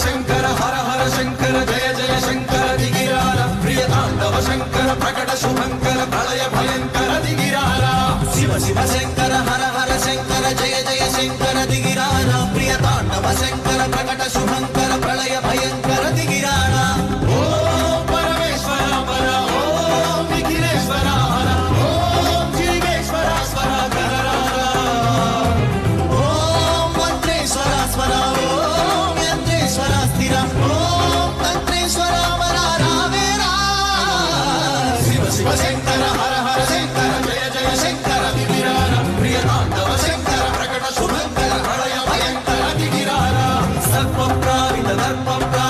శంకర హర హర శంకర జయ జయ శంకర దిగిరార ప్రియ తాండవ శంకర ప్రకట శుభంకర ప్రళయ భయంకర దిగిరార శివ శివ శంకర హర హర శంకర జయ జయ శంకర ప్రియ తాండవ శంకర ప్రకట శుభంకర శివశంకర హర హర శంకర జయ జయ శంకర వివిరార ప్రియ తాండవ శంకర ప్రకట శుభంకర ప్రళయ భయంకర సర్వ ప్రావిత దర్ప ప్రావిత